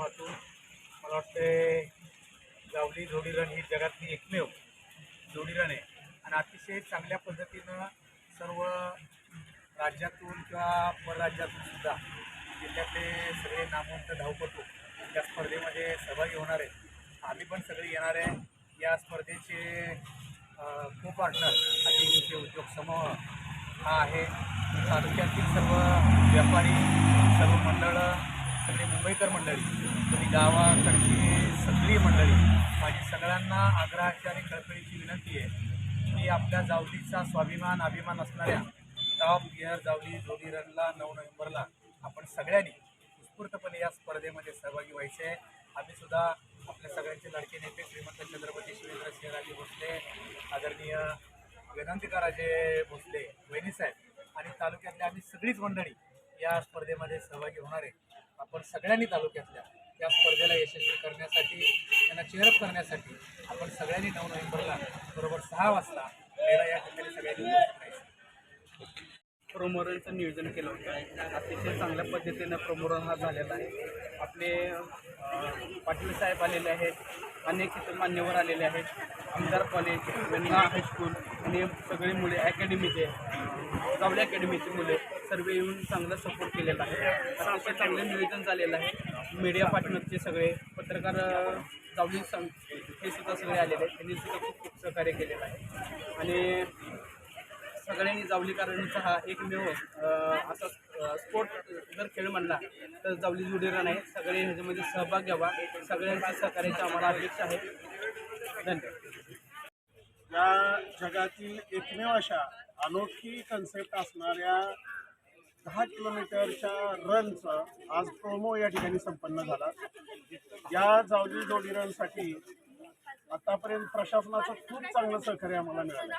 माध्यमातून मला वाटते गावली जोडीरण ही जगातली एकमेव जोडीरण आहे. आणि अतिशय चांगल्या पद्धतीनं सर्व राज्यातून किंवा परराज्यातून सुद्धा जिल्ह्यातले सगळे नामवंत धावपटू या स्पर्धेमध्ये सहभागी होणार आहेत. आम्ही पण सगळे येणार आहे. या स्पर्धेचे को पार्टनर अतिशय उद्योग समूह हा आहे. तालुक्यातील सर्व व्यापारी सर्व मंडळं सगळे मुंबईकर मंडळी तरी गावाकडची सगळी मंडळी माझी सगळ्यांना आग्रहाची आणि कळकळीची विनंती आहे की आपल्या जावलीचा स्वाभिमान अभिमान असणाऱ्या टॉप गिअर जावली जोडी रनला नऊ नोव्हेंबरला आपण सगळ्यांनी उत्स्फूर्तपणे या स्पर्धेमध्ये सहभागी व्हायचे. आहे आम्ही सुद्धा आपल्या सगळ्यांचे लडके नेते श्रीमंत छत्रपती शिवेंद्र सिंहराजे भोसले आदरणीय वेदांतिकाराजे भोसले वहिनीसाहेब आणि तालुक्यातल्या आम्ही सगळीच मंडळी या स्पर्धेमध्ये सहभागी होणार आहे. आपण सगळ्यांनी तालुक्यातल्या या स्पर्धेला यशस्वी करण्यासाठी त्यांना चेअरअप करण्यासाठी आपण सगळ्यांनी नऊ नोव्हेंबरला बरोबर सहा वाजता मेळा या ठिकाणी सगळ्यांनी प्रोमोरनचं नियोजन केलं होतं. अतिशय चांगल्या पद्धतीनं प्रोमोरन हा झालेला आहे. आपले पाटील साहेब आलेले आहेत. अनेक इतर मान्यवर आलेले आहेत. आमदार कॉलेज वेन्ना हायस्कूल आणि सगळी मुले अकॅडमीचे जावली अकॅडमीची मुले सर्व येऊन चांगला सपोर्ट केलेला आहे. अतिशय चांगलं नियोजन झालेलं आहे. मीडिया पार्टनरचे सगळे पत्रकार गावली सं हे सुद्धा सगळे आलेले आहेत. त्यांनी सुद्धा खूप खूप सहकार्य केलेलं आहे. आणि सगळ्यांनी जावलीकरांचा हा एकमेव असा स्पोर्ट जर खेळ म्हणला तर जावली जुडी नाही सगळे ह्याच्यामध्ये सहभाग घ्यावा. सगळ्यांच्या सहकार्याची आम्हाला अपेक्षा आहे. धन्यवाद. या जगातील एकमेव अशा अनोखी कन्सेप्ट असणाऱ्या दहा किलोमीटरच्या रनचं आज प्रोमो या ठिकाणी संपन्न झाला. या जावली जोडी रनसाठी आतापर्यंत प्रशासनाचं खूप चांगलं सहकार्य आम्हाला मिळालं.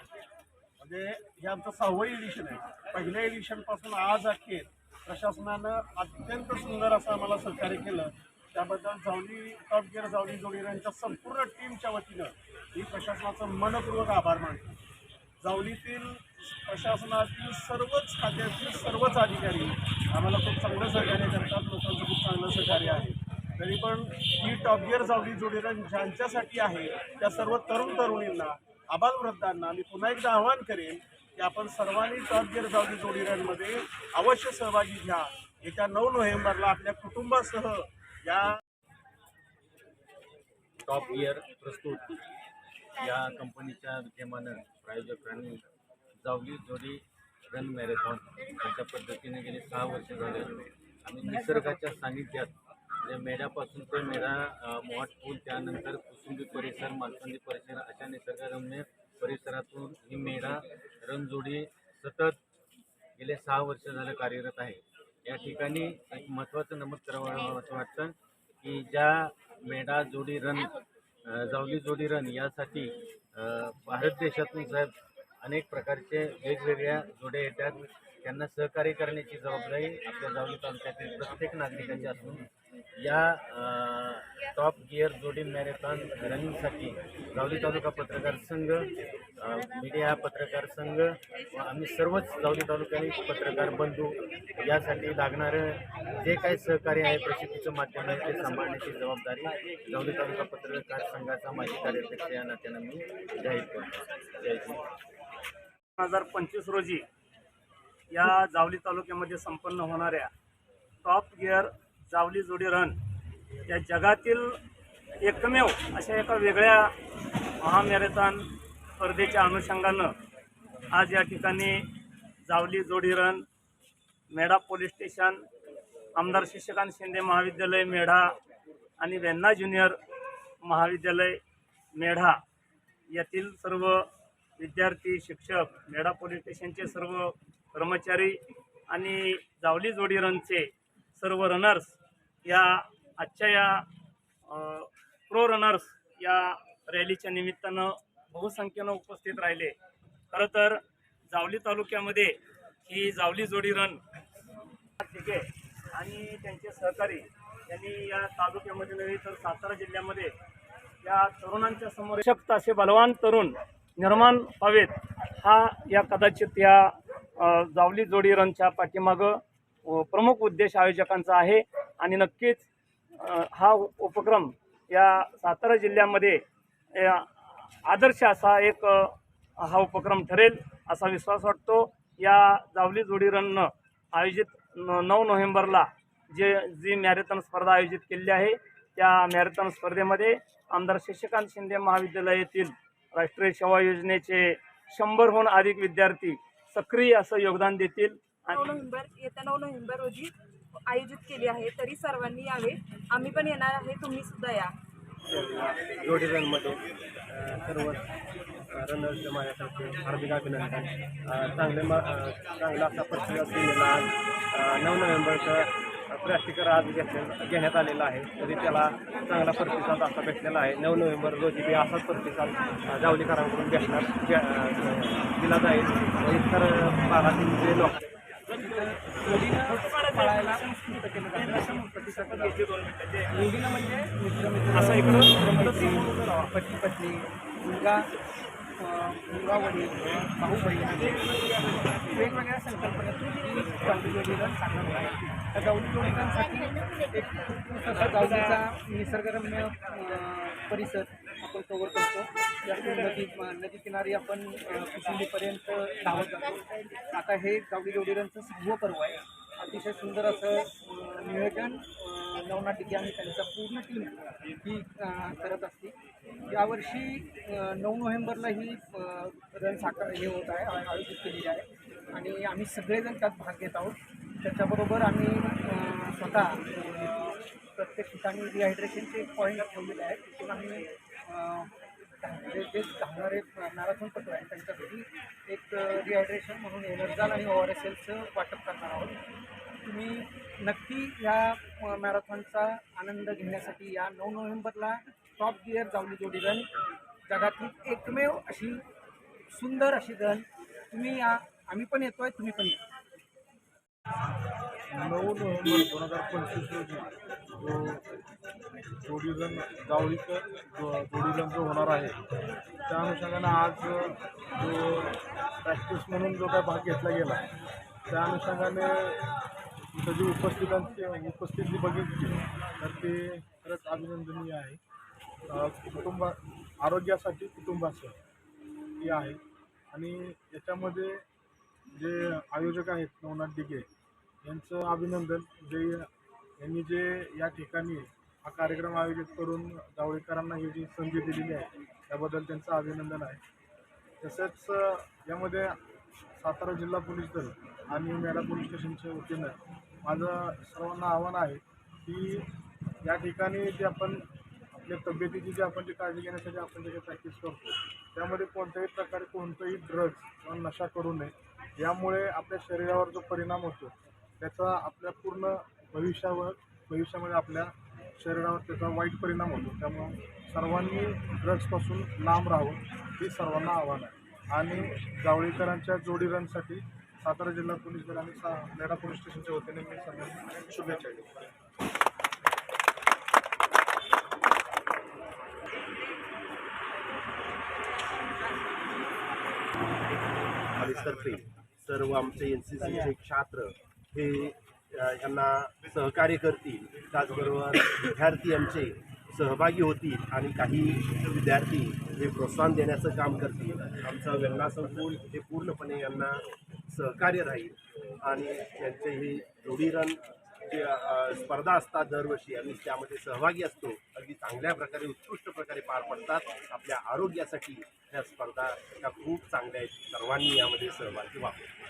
म्हणजे हे आमचं सहावं एडिशन आहे. पहिल्या एडिशनपासून आज अखेर प्रशासनानं अत्यंत सुंदर असं आम्हाला सहकार्य केलं. त्याबद्दल जावली टॉप गिअर जावली जोडीरांच्या संपूर्ण टीमच्या वतीनं मी प्रशासनाचं मनपूर्वक आभार मानतो. जावलीतील प्रशासनातील सर्वच खात्यातील सर्वच अधिकारी आम्हाला खूप चांगलं सहकार्य करतात. लोकांचं खूप चांगलं सहकार्य आहे. तरी पण ही टॉप गिअर जावली जोडीरन ज्यांच्यासाठी आहे त्या सर्व तरुण तरुणींना आबालवृद्धांना मी पुन्हा एकदा आवाहन करेन की आपण सर्वांनी टॉप गिअर जावली जोडीरनमध्ये अवश्य सहभागी घ्या. येत्या नऊ नोव्हेंबरला आपल्या कुटुंबासह या टॉप गिअर प्रस्तुत. या कंपनीच्या विद्यमानं प्रायोजकांनी जावली जोडी रन मॅरेथॉन अशा पद्धतीने गेले सहा वर्ष झाले. आणि निसर्गाच्या सानिध्यात म्हणजे मेढ्यापासून ते मेढा अ, मोहाट पूल त्यानंतर कुसुंबी परिसर मालकंदी परिसर अशा निसर्गरम्य परिसरातून ही मेढा रणजोडी सतत गेले सहा वर्ष झालं कार्यरत आहे. या ठिकाणी एक महत्त्वाचं नमूद करावं असं वाटतं की ज्या मेढा जोडी रन जावली जोडी रन यासाठी भारत देशातून साहेब अनेक प्रकारचे वेगवेगळ्या जोड्या येतात. त्यांना सहकार्य करण्याची जबाबदारी आपल्या जावली तालुक्यातील प्रत्येक नागरिकांची असून या टॉप गिअर जोडी मॅरेथॉन रनिंगसाठी जावली तालुका पत्रकार संघ मीडिया पत्रकार संघ व आम्ही सर्वच जावली तालुक्याने पत्रकार बंधू यासाठी लागणारं जे काही सहकार्य आहे प्रसिद्धीचं माध्यम आहे ते सांभाळण्याची जबाबदारी जावली तालुका पत्रकार संघाचा माजी कार्याध्यक्ष या नात्यानं मी जाहीर करतो. जय दोन हजार पंचवीस रोजी या जावली तालुक्यामध्ये संपन्न होणाऱ्या टॉप गिअर जावली जोडी रन या जगातील एकमेव अशा एका वेगळ्या महामॅरेथॉन स्पर्धेच्या अनुषंगानं आज या ठिकाणी जावली जोडी रन मेढा पोलीस स्टेशन आमदार शिक्षकांत शिंदे महाविद्यालय मेढा आणि वेन्ना ज्युनियर महाविद्यालय मेढा यातील सर्व विद्यार्थी शिक्षक मेढा पोलीस स्टेशनचे सर्व कर्मचारी आणि जावली जोडी रनचे सर्व रनर्स या आजच्या या प्रो रनर्स या रॅलीच्या निमित्तानं बहुसंख्येनं उपस्थित राहिले. खरं तर जावली तालुक्यामध्ये ही जावली जोडी रन ठीक आहे. आणि त्यांचे सहकारी यांनी या तालुक्यामध्ये नव्हे तर सातारा जिल्ह्यामध्ये या तरुणांच्या समोर शक्त असे बलवान तरुण निर्माण व्हावेत. हा या कदाचित या जावली जोडी रनच्या पाठीमागं प्रमुख उद्देश आयोजकांचा आहे. आणि नक्कीच हा उपक्रम या सातारा जिल्ह्यामध्ये या आदर्श असा एक हा उपक्रम ठरेल असा विश्वास वाटतो. या जावली जोडी रननं आयोजित नऊ नोव्हेंबरला जे जी मॅरेथॉन स्पर्धा आयोजित केलेली आहे त्या मॅरेथॉन स्पर्धेमध्ये आमदार शशिकांत शिंदे महाविद्यालय येथील राष्ट्रीय सेवा योजनेचे शंभरहून अधिक विद्यार्थी सक्रिय असं योगदान देतील. नऊ आणि नोव्हेंबर येत्या नऊ नोव्हेंबर रोजी आयोजित केली आहे तरी सर्वांनी यावे. आम्ही पण येणार आहे तुम्ही सुद्धा या. जोडी रनमध्ये सर्व रनर्सच्या माझ्यासाठी हार्दिक अभिनंदन. चांगले मा चांगला असा प्रतिसाद दिलेला आज नऊ नोव्हेंबरचं प्रॅक्टिकल आज घेतले घेण्यात आलेला आहे. तरी त्याला चांगला प्रतिसाद असा भेटलेला आहे. नऊ नोव्हेंबर रोजी बी असाच प्रतिसाद जावलीकरांकडून भेटणार दिला जाईल. इतर भागातील जे लोक पळायला उत्स्फूर्त केलं जातं म्हणजे मित्र मित्र असं इकडं मैत्री, पती पत्नी मुलगा मुलगा वडील भाऊ बहीण वेगवेगळ्या संकल्पनेतून ही गावली आहे त्या गावली जोडीरांसाठी एक उत्कृष्ट निसर्गरम्य परिसर. आपण कवर करतो यातून नदी नदी किनारी आपण अं, कुसुंबीपर्यंत धावत जातो. आता हे गावडी जोडीरांचं सहावं पर्व आहे. अतिशय सुंदर असं नियोजन नवनाटिके आणि त्यांचा पूर्ण टीम ही करत असते. यावर्षी नऊ नोव्हेंबरला ही रन साकार हे होत आहे आयोजित केलेली आहे. आणि आम्ही सगळेजण त्यात भाग घेत आहोत. त्याच्याबरोबर आम्ही स्वतः प्रत्येक ठिकाणी डिहायड्रेशनचे पॉईंट ठेवलेले आहेत. तिथून आम्ही जे जे धावणारे मॅरेथॉनपटू आहेत त्यांच्यासाठी एक रिहायड्रेशन म्हणून एनर्जाल आणि ओ आर एस एलचं वाटप करणार आहोत. तुम्ही नक्की या मॅरेथॉनचा आनंद घेण्यासाठी या नऊ नोव्हेंबरला टॉप गिअर जावली जोडी रन. जगातील एकमेव अशी सुंदर अशी रन. तुम्ही या. आम्ही पण येतो आहे तुम्ही पण या. नऊ नोव्हेंबर दोन हजार पंचवीस रोजी. जो जोडीजण जावळीचं जो जो होणार आहे त्या अनुषंगानं आज जो प्रॅक्टिस म्हणून जो काय भाग घेतला गेला त्या अनुषंगाने तिथं जी उपस्थितांची उपस्थिती जी बघितली तर ते खरंच अभिनंदनीय आहे. कुटुंब कुटुंबा आरोग्यासाठी कुटुंबाचं हे आहे. आणि याच्यामध्ये जे आयोजक आहेत नवनाथ डिगे यांचं अभिनंदन. जे यांनी जे या ठिकाणी हा कार्यक्रम आयोजित करून जावळेकरांना ही जी संधी दिलेली आहे त्याबद्दल त्यांचं अभिनंदन आहे. तसंच यामध्ये सातारा जिल्हा पोलीस दल आणि मेढा पोलीस स्टेशनच्या वतीनं माझं सर्वांना आव्हान आहे की या ठिकाणी जे आपण आपल्या तब्येतीची जी आपण जी काळजी घेण्यासाठी आपण जे काही प्रॅक्टिस करतो त्यामध्ये कोणत्याही प्रकारे कोणतंही ड्रग्ज किंवा नशा करू नये यामुळे आपल्या शरीरावर जो परिणाम होतो त्याचा आपल्या पूर्ण भविष्यावर भविष्यामध्ये आपल्या शरीरावर त्याचा वाईट परिणाम होतो. त्यामुळं सर्वांनी ड्रग्सपासून लांब राहावं हे सर्वांना आव्हान आहे. आणि जावळीकरांच्या जोडी रनसाठी सातारा जिल्हा पोलीस दल आणि सा लेडा पोलीस स्टेशनच्या वतीने मी सगळ्यांना शुभेच्छा देतो. सर्व आमचे एन सी सीचे छात्र हे यांना सहकार्य करतील. त्याचबरोबर विद्यार्थी आमचे सहभागी होतील आणि काही विद्यार्थी हे प्रोत्साहन देण्याचं काम करतील. आमचं व्यंगा संकुल हे पूर्णपणे यांना सहकार्य राहील. आणि त्यांचे हे जोडी रन जे स्पर्धा असतात दरवर्षी आम्ही त्यामध्ये सहभागी असतो. अगदी चांगल्या प्रकारे उत्कृष्ट प्रकारे पार पडतात. आपल्या आरोग्यासाठी ह्या स्पर्धा ह्या खूप चांगल्या आहेत. सर्वांनी यामध्ये सहभागी व्हावे.